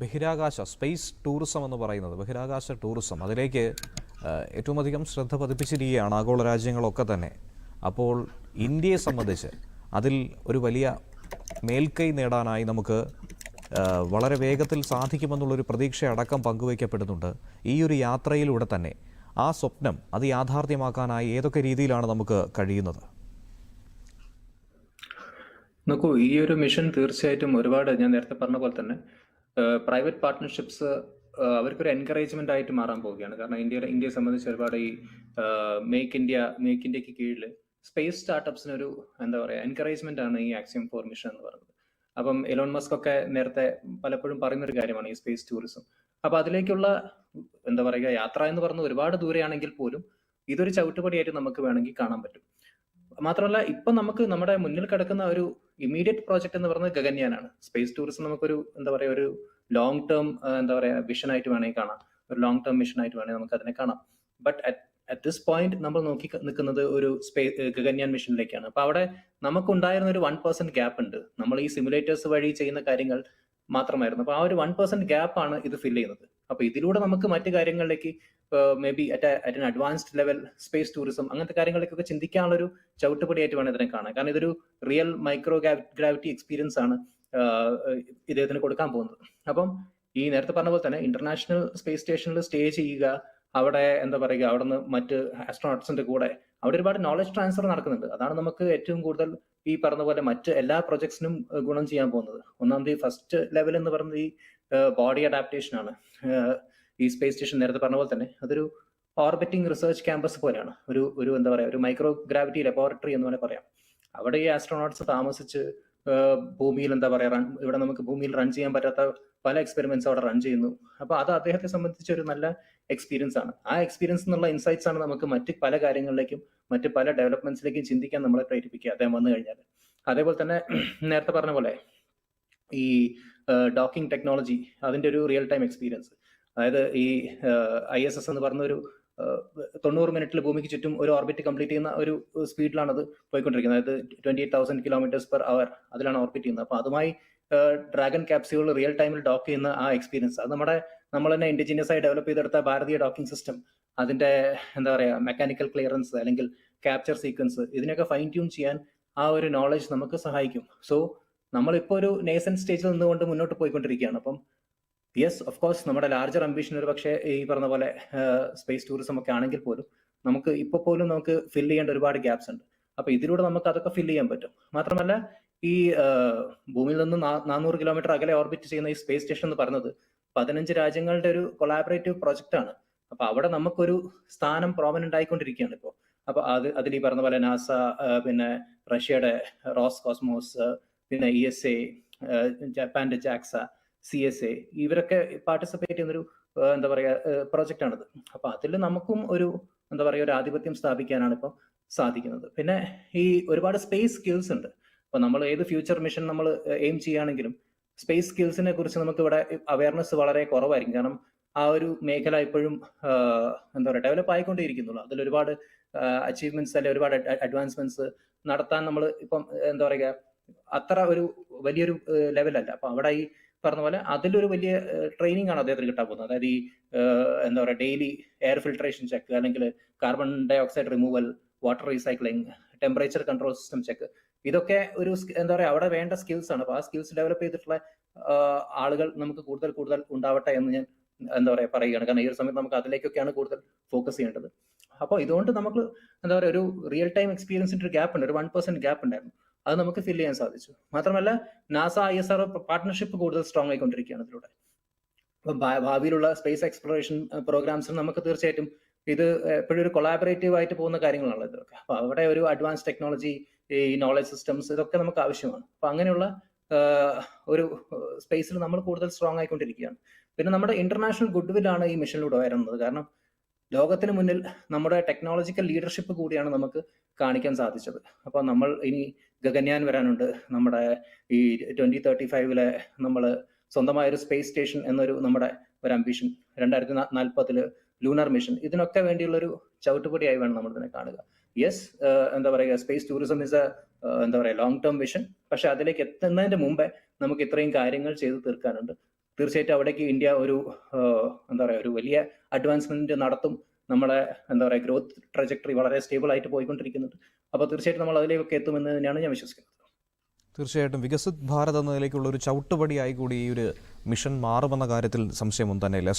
ബഹിരാകാശ space tourism എന്ന് പറയുന്നത് ബഹിരാകാശ ടൂറിസം അതിലേക്ക് ഏറ്റവും അധികം ശ്രദ്ധ പതിപ്പിച്ചിരിക്കുകയാണ് ആഗോള രാജ്യങ്ങളൊക്കെ തന്നെ. അപ്പോൾ ഇന്ത്യയെ സംബന്ധിച്ച് അതിൽ ഒരു വലിയ മേൽക്കൈ നേടാനായി നമുക്ക് വളരെ വേഗത്തിൽ സാധിക്കുമെന്നുള്ളൊരു പ്രതീക്ഷ അടക്കം പങ്കുവയ്ക്കപ്പെടുന്നുണ്ട്. ഈ ഒരു യാത്രയിലൂടെ തന്നെ ആ സ്വപ്നം അത് യാഥാർത്ഥ്യമാക്കാനായി ഏതൊക്കെ രീതിയിലാണ് നമുക്ക് കഴിയുന്നത്? നോക്കൂ ഈ ഒരു മിഷൻ തീർച്ചയായിട്ടും ഒരുപാട് ഞാൻ നേരത്തെ പറഞ്ഞ പോലെ തന്നെ പ്രൈവറ്റ് പാർട്ട്ണർഷിപ്സ് അവർക്കൊരു എൻകറേജ്മെന്റ് ആയിട്ട് മാറാൻ പോവുകയാണ്. കാരണം ഇന്ത്യയുടെ ഇന്ത്യയെ സംബന്ധിച്ച് ഒരുപാട് ഈ മേക്ക് ഇന്ത്യ മേക്ക് ഇന്ത്യയ്ക്ക് കീഴിൽ സ്പേസ് സ്റ്റാർട്ടപ്സിന് ഒരു എന്താ പറയുക എൻകറേജ്മെന്റ് ആണ് ഈ ആക്സിയം ഫോർമേഷൻ എന്ന് പറയുന്നത്. അപ്പം എലോൺ മസ്ക് ഒക്കെ നേരത്തെ പലപ്പോഴും പറയുന്നൊരു കാര്യമാണ് ഈ സ്പേസ് ടൂറിസം അപ്പൊ അതിലേക്കുള്ള എന്താ പറയുക യാത്ര എന്ന് പറഞ്ഞ ഒരുപാട് ദൂരെയാണെങ്കിൽ പോലും ഇതൊരു ചവിട്ടുപടിയായിട്ട് നമുക്ക് വേണമെങ്കിൽ കാണാൻ പറ്റും. മാത്രമല്ല ഇപ്പൊ നമുക്ക് നമ്മുടെ മുന്നിൽ കിടക്കുന്ന ഒരു ഇമീഡിയറ്റ് പ്രോജക്റ്റ് എന്ന് പറയുന്നത് ഗഗൻയാനാണ്. സ്പേസ് ടൂറിസം നമുക്കൊരു എന്താ പറയാ ഒരു ലോങ് ടേം എന്താ പറയാ വിഷൻ ആയിട്ട് വേണമെങ്കിൽ കാണാം. ഒരു ലോങ് ടേം മിഷൻ ആയിട്ട് വേണമെങ്കിൽ നമുക്ക് അതിനെ കാണാം ബട്ട് അറ്റ് ദിസ് പോയിന്റ് നമ്മൾ നോക്കി നിൽക്കുന്നത് ഒരു സ്പേസ് ഗഗൻയാൻ മിഷനിലേക്കാണ് അപ്പൊ അവിടെ നമുക്ക് ഉണ്ടായിരുന്ന ഒരു വൺ പെർസെന്റ് ഗ്യാപ്പ് ഉണ്ട്. നമ്മൾ ഈ സിമുലേറ്റേഴ്സ് വഴി ചെയ്യുന്ന കാര്യങ്ങൾ മാത്രമായിരുന്നു. അപ്പൊ ആ ഒരു വൺ പെർസെന്റ് ഗ്യാപ്പ് ആണ് ഇത് ഫില്ല് ചെയ്യുന്നത്. അപ്പൊ ഇതിലൂടെ നമുക്ക് മറ്റു കാര്യങ്ങളിലേക്ക് maybe at at advanced level space tourism അങ്ങനത്തെ കാര്യങ്ങളിലേക്കൊക്കെ ചിന്തിക്കാനുള്ള ഒരു ചവിട്ടുപടിയായിട്ട് വേണം ഇതിനെ കാണാൻ. കാരണം ഇതൊരു റിയൽ മൈക്രോ ഗ്രാവിറ്റി എക്സ്പീരിയൻസ് ആണ് ഇദ്ദേഹത്തിന് കൊടുക്കാൻ പോകുന്നത്. അപ്പം ഈ നേരത്തെ പറഞ്ഞ പോലെ തന്നെ ഇന്റർനാഷണൽ സ്പേസ് സ്റ്റേഷനിൽ സ്റ്റേ ചെയ്യുക അവിടെ എന്താ പറയുക അവിടെ നിന്ന് മറ്റ് ആസ്ട്രോണോട്ട്സിന്റെ കൂടെ അവിടെ ഒരുപാട് നോളജ് ട്രാൻസ്ഫർ നടക്കുന്നുണ്ട്. അതാണ് നമുക്ക് ഏറ്റവും കൂടുതൽ ഈ പറഞ്ഞ പോലെ മറ്റ് എല്ലാ പ്രൊജക്ട്സിനും ഗുണം ചെയ്യാൻ പോകുന്നത്. ഒന്നാമത് ഫസ്റ്റ് ലെവൽ എന്ന് പറയുന്നത് ഈ ബോഡി അഡാപ്റ്റേഷൻ ആണ്. ഈ സ്പേസ് സ്റ്റേഷൻ നേരത്തെ പറഞ്ഞ പോലെ തന്നെ അതൊരു ഓർബിറ്റിംഗ് റിസർച്ച് ക്യാമ്പസ് പോലെയാണ്. ഒരു ഒരു എന്താ പറയുക ഒരു മൈക്രോ ഗ്രാവിറ്റി ലബോറട്ടറി എന്ന് വേണേൽ പറയാം. അവിടെ ഈ ആസ്ട്രോണോട്സ് താമസിച്ച് ഭൂമിയിൽ എന്താ പറയുക റൺ ഇവിടെ നമുക്ക് ഭൂമിയിൽ റൺ ചെയ്യാൻ പറ്റാത്ത പല എക്സ്പെരിമെന്റ്സ് അവിടെ റൺ ചെയ്യുന്നു. അപ്പൊ അത് അദ്ദേഹത്തെ സംബന്ധിച്ച് ഒരു നല്ല എക്സ്പീരിയൻസ് ആണ്. ആ എക്സ്പീരിയൻസ് എന്നുള്ള ഇൻസൈറ്റ്സ് ആണ് നമുക്ക് മറ്റ് പല കാര്യങ്ങളിലേക്കും മറ്റ് പല ഡെവലപ്മെന്റ്സിലേക്കും ചിന്തിക്കാൻ നമ്മളെ പ്രേരിപ്പിക്കുക അദ്ദേഹം വന്നു കഴിഞ്ഞാൽ അതേപോലെ തന്നെ നേരത്തെ പറഞ്ഞ പോലെ ഈ ഡോക്കിംഗ് ടെക്നോളജി അതിന്റെ ഒരു റിയൽ ടൈം എക്സ്പീരിയൻസ് അതായത് ഈ ഐ എസ് എസ് എന്ന് പറഞ്ഞ ഒരു തൊണ്ണൂറ് മിനിറ്റിൽ ഭൂമിക്ക് ചുറ്റും ഒരു ഓർബിറ്റ് കംപ്ലീറ്റ് ചെയ്യുന്ന ഒരു സ്പീഡിലാണ് അത് പോയിക്കൊണ്ടിരിക്കുന്നത്. അതായത് twenty eight thousand kilometres per hour അതിലാണ് ഓർബിറ്റ് ചെയ്യുന്നത്. അപ്പോൾ അതുമായി ഡ്രാഗൺ ക്യാപ്സ്യൂൾ റിയൽ ടൈമിൽ ഡോക്ക് ചെയ്യുന്ന ആ എക്സ്പീരിയൻസ് അത് നമ്മുടെ നമ്മൾ തന്നെ ഇൻഡിജിനിയസ് ആയി ഡെവലപ്പ് ചെയ്തെടുത്ത ഭാരതീയ ഡോക്കിംഗ് സിസ്റ്റം അതിന്റെ എന്താ പറയുക മെക്കാനിക്കൽ ക്ലിയറൻസ് അല്ലെങ്കിൽ ക്യാപ്ചർ സീക്വൻസ് ഇതിനൊക്കെ ഫൈൻ ട്യൂൺ ചെയ്യാൻ ആ ഒരു നോളജ് നമുക്ക് സഹായിക്കും. സോ നമ്മളിപ്പോ ഒരു നേസൻ സ്റ്റേജിൽ നിന്നുകൊണ്ട് മുന്നോട്ട് പോയിക്കൊണ്ടിരിക്കുകയാണ്. അപ്പം യെസ് ഓഫ് കോഴ്സ് നമ്മുടെ ലാർജർ അംബിഷൻ ഒരു പക്ഷേ ഈ പറഞ്ഞ പോലെ സ്പേസ് ടൂറിസം ഒക്കെ ആണെങ്കിൽ പോലും നമുക്ക് ഇപ്പോൾ പോലും നമുക്ക് ഫിൽ ചെയ്യേണ്ട ഒരുപാട് ഗ്യാപ്സ് ഉണ്ട്. അപ്പൊ ഇതിലൂടെ നമുക്ക് അതൊക്കെ ഫിൽ ചെയ്യാൻ പറ്റും. മാത്രമല്ല ഈ ഭൂമിയിൽ നിന്ന് നാനൂറ് കിലോമീറ്റർ അകലെ ഓർബിറ്റ് ചെയ്യുന്ന ഈ സ്പേസ് സ്റ്റേഷൻ എന്ന് പറഞ്ഞത് പതിനഞ്ച് രാജ്യങ്ങളുടെ ഒരു കൊളാബറേറ്റീവ് പ്രോജക്റ്റ് ആണ്. അപ്പൊ അവിടെ നമുക്കൊരു സ്ഥാനം പ്രോമനന്റ് ആയിക്കൊണ്ടിരിക്കുകയാണ് ഇപ്പോൾ അപ്പൊ അത് അതിൽ ഈ പറഞ്ഞ പോലെ നാസ പിന്നെ റഷ്യയുടെ റോസ് കോസ്മോസ് പിന്നെ ഇ എസ് എ ജപ്പാന്റെ ജാക്സ സി എസ് എ ഇവരൊക്കെ പാർട്ടിസിപ്പേറ്റ് ചെയ്യുന്നൊരു എന്താ പറയുക പ്രോജക്റ്റ് ആണിത്. അപ്പൊ അതിൽ നമുക്കും ഒരു എന്താ പറയുക ഒരു ആധിപത്യം സ്ഥാപിക്കാനാണ് ഇപ്പം സാധിക്കുന്നത്. പിന്നെ ഈ ഒരുപാട് സ്പേസ് സ്കിൽസ് ഉണ്ട്. അപ്പൊ നമ്മൾ ഏത് ഫ്യൂച്ചർ മിഷൻ നമ്മൾ എയിം ചെയ്യുകയാണെങ്കിലും സ്പേസ് സ്കിൽസിനെ കുറിച്ച് നമുക്ക് ഇവിടെ അവയർനെസ് വളരെ കുറവായിരിക്കും. കാരണം ആ ഒരു മേഖല ഇപ്പോഴും എന്താ പറയുക ഡെവലപ്പ് ആയിക്കൊണ്ടേയിരിക്കുന്നുള്ളൂ. അതിൽ ഒരുപാട് അച്ചീവ്മെന്റ്സ് അല്ലെ ഒരുപാട് അഡ്വാൻസ്മെന്റ്സ് നടത്താൻ നമ്മൾ ഇപ്പം എന്താ പറയുക അത്ര ഒരു വലിയൊരു ലെവലല്ല. അപ്പൊ അവിടെ ഈ പറഞ്ഞ പോലെ അതിലൊരു വലിയ ട്രെയിനിങ് ആണ് അദ്ദേഹത്തിന് കിട്ടാൻ പോകുന്നത്. അതായത് ഈ എന്താ പറയുക ഡെയിലി എയർ ഫിൽട്രേഷൻ ചെക്ക് അല്ലെങ്കിൽ carbon dioxide removal water recycling temperature control system check ഇതൊക്കെ ഒരു എന്താ പറയുക അവിടെ വേണ്ട സ്കിൽസ് ആണ്. അപ്പോൾ ആ സ്കിൽസ് ഡെവലപ്പ് ചെയ്തിട്ടുള്ള ആളുകൾ നമുക്ക് കൂടുതൽ കൂടുതൽ ഉണ്ടാവട്ടെ എന്ന് ഞാൻ എന്താ പറയുക പറയുകയാണ്. കാരണം ഈ ഒരു സമയത്ത് നമുക്ക് അതിലേക്കൊക്കെയാണ് കൂടുതൽ ഫോക്കസ് ചെയ്യേണ്ടത്. അപ്പോൾ ഇതുകൊണ്ട് നമുക്ക് എന്താ പറയുക ഒരു റിയൽ ടൈം എക്സ്പീരിയൻസിന്റെ ഒരു ഗ്യാപ്പ് ഉണ്ട്. ഒരു വൺ പെർസെന്റ് ഗ്യാപ്പ് ഉണ്ടായിരുന്നു. അത് നമുക്ക് ഫില്ല് ചെയ്യാൻ സാധിച്ചു. മാത്രമല്ല NASA I S R partnership കൂടുതൽ സ്ട്രോങ് ആയിക്കൊണ്ടിരിക്കുകയാണ് അപ്പം ഭാവിയിലുള്ള സ്പേസ് എക്സ്പ്ലോറേഷൻ പ്രോഗ്രാംസിന് നമുക്ക് തീർച്ചയായിട്ടും ഇത് എപ്പോഴും ഒരു കൊളാബറേറ്റീവ് ആയിട്ട് പോകുന്ന കാര്യങ്ങളാണ് ഇതൊക്കെ അപ്പൊ അവിടെ ഒരു അഡ്വാൻസ് ടെക്നോളജി ഈ നോളജ് സിസ്റ്റംസ് ഇതൊക്കെ നമുക്ക് ആവശ്യമാണ്. അപ്പൊ അങ്ങനെയുള്ള ഒരു സ്പേസിൽ നമ്മൾ കൂടുതൽ സ്ട്രോങ് ആയിക്കൊണ്ടിരിക്കുകയാണ്. പിന്നെ നമ്മുടെ ഇന്റർനാഷണൽ ഗുഡ് വില്ലാണ് ഈ മിഷനിലൂടെ വരുന്നത് കാരണം ലോകത്തിന് മുന്നിൽ നമ്മുടെ ടെക്നോളജിക്കൽ ലീഡർഷിപ്പ് കൂടിയാണ് നമുക്ക് കാണിക്കാൻ സാധിച്ചത്. അപ്പോൾ നമ്മൾ ഇനി ഗഗന്യാൻ വരാനുണ്ട്. നമ്മുടെ ഈ ട്വന്റി തേർട്ടി ഫൈവിലെ നമ്മൾ സ്വന്തമായ ഒരു സ്പേസ് സ്റ്റേഷൻ എന്നൊരു നമ്മുടെ ഒരു അംബിഷൻ രണ്ടായിരത്തി നാൽപ്പതിൽ ലൂണർ മിഷൻ ഇതിനൊക്കെ വേണ്ടിയുള്ള ഒരു ചവിട്ടുപടിയായി വേണം നമ്മൾ ഇതിനെ കാണുക യെസ് എന്താ പറയുക സ്പേസ് ടൂറിസം ഇസ് എ എന്താ പറയുക ലോങ് ടേം മിഷൻ പക്ഷെ അതിലേക്ക് എത്തുന്നതിന്റെ മുമ്പേ നമുക്ക് ഇത്രയും കാര്യങ്ങൾ ചെയ്തു തീർക്കാനുണ്ട്. തീർച്ചയായിട്ടും അവിടേക്ക് ഇന്ത്യ ഒരു എന്താ പറയുക ഒരു വലിയ അഡ്വാൻസ്മെന്റ് നടത്തും നമ്മളെ എന്താ പറയുക ഗ്രോത്ത് ട്രജക്ടറി വളരെ സ്റ്റേബിൾ ആയിട്ട് പോയിക്കൊണ്ടിരിക്കുന്നുണ്ട്. അപ്പോൾ തീർച്ചയായിട്ടും നമ്മൾ അതിലേക്കൊക്കെ എത്തുമെന്ന് തന്നെയാണ് ഞാൻ വിശ്വസിക്കുന്നത്. തീർച്ചയായിട്ടും വികസിത് ഭാരത് എന്നതിലേക്കുള്ള ഒരു ചവിട്ടുപടിയായി കൂടി ഈ ഒരു മിഷൻ മാറുമെന്ന കാര്യത്തിൽ സംശയമൊന്നും തന്നെയില്ല.